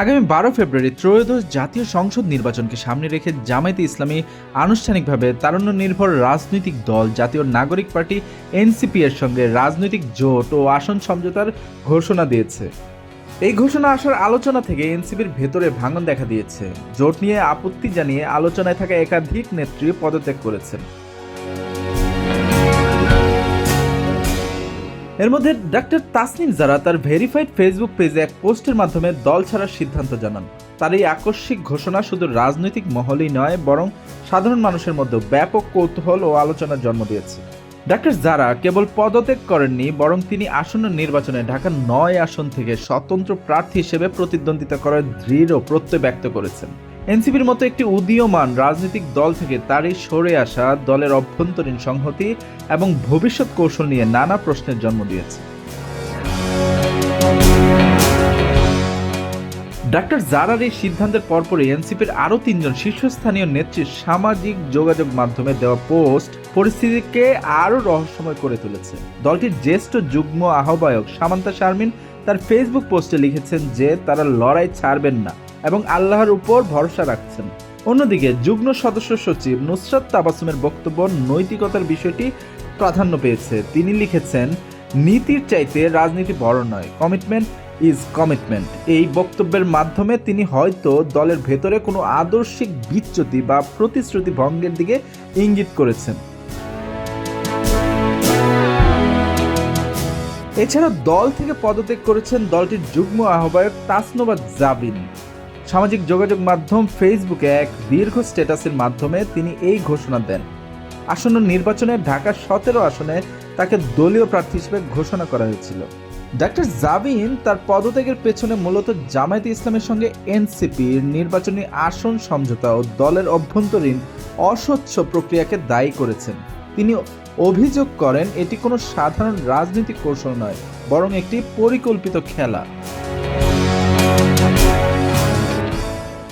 আগামী বারো ফেব্রুয়ারি ত্রয়োদশ জাতীয় সংসদ নির্বাচনকে সামনে রেখে জামায়াতে ইসলামী আনুষ্ঠানিকভাবে তারুণ্য নির্ভর রাজনৈতিক দল জাতীয় নাগরিক পার্টি এনসিপি এর সঙ্গে রাজনৈতিক জোট ও আসন সমঝোতার ঘোষণা দিয়েছে। এই ঘোষণা আসার আলোচনা থেকে এনসিপির ভেতরে ভাঙন দেখা দিয়েছে। জোট নিয়ে আপত্তি জানিয়ে আলোচনায় থাকা একাধিক নেত্রী পদত্যাগ করেছেন। এর মধ্যে ডাক্তার তাসনিম জারা তার ভেরিফাইড ফেসবুক পেজে এক পোস্টের মাধ্যমে দল ছাড়ার সিদ্ধান্ত জানান। তার এই আকস্মিক ঘোষণা শুধু রাজনৈতিক মহলেই নয়, বরং সাধারণ মানুষের মধ্যে ব্যাপক কৌতূহল ও আলোচনার জন্ম দিয়েছে। ডাক্তার জারা কেবল পদত্যাগ করেননি, বরং তিনি আসন্ন নির্বাচনে ঢাকার নয় আসন থেকে স্বতন্ত্র প্রার্থী হিসেবে প্রতিদ্বন্দ্বিতা করার দৃঢ় প্রত্যয় ব্যক্ত করেছেন। এনসিপির মতো একটি উদীয়মান রাজনৈতিক দল থেকে তারই সরে আসা দলের অভ্যন্তরীণ সংহতি এবং ভবিষ্যৎ কৌশল নিয়ে নানা প্রশ্নের জন্ম দিয়েছে। ডাক্তার জারার এই সিদ্ধান্তের পরপরই এনসিপির আরও তিনজন শীর্ষস্থানীয় নেত্রীর সামাজিক যোগাযোগ মাধ্যমে দেওয়া পোস্ট পরিস্থিতিকে আরও রহস্যময় করে তুলেছে। দলটির জ্যেষ্ঠ যুগ্ম আহ্বায়ক সামান্তা শারমিন তার ফেসবুক পোস্টে লিখেছেন যে তারা লড়াই ছাড়বেন না এবং আল্লাহর উপর ভরসা রাখছেন। অন্যদিকে যুগ্ম সদস্য সচিব নুসরাত তাবাসুমের বক্তব্য নৈতিকতার বিষয়টি প্রাধান্য পেয়েছে। তিনি লিখেছেন, নীতির চাইতে রাজনীতি বড় নয় কমিটমেন্ট ইজ কমিটমেন্ট এই বক্তব্যের মাধ্যমে তিনি হয়তো দলের ভেতরে কোনো আদর্শিক বিচ্যুতি বা প্রতিশ্রুতি ভঙ্গের দিকে ইঙ্গিত করেছেন। এছাড়া দল থেকে পদত্যাগ করেছেন দলটির যুগ্ম আহ্বায়ক তাসনোবা জাবিন। সামাজিক যোগাযোগ মাধ্যম ফেসবুকে এক দীর্ঘ স্ট্যাটাসের মাধ্যমে তিনি এই ঘোষণা দেন। আসন্ন নির্বাচনে ঢাকার সতেরো আসনে তাকে দলীয় প্রার্থী হিসেবে ঘোষণা করা হয়েছিল। ডাক্তার জাবিন তার পদত্যাগের পেছনে মূলত জামায়াতে ইসলামের সঙ্গে এনসিপির নির্বাচনী আসন সমঝোতা ও দলের অভ্যন্তরীণ অস্বচ্ছ প্রক্রিয়াকে দায়ী করেছেন। তিনি অভিযোগ করেন এটি কোনো সাধারণ রাজনৈতিক কৌশল নয় বরং একটি পরিকল্পিত খেলা।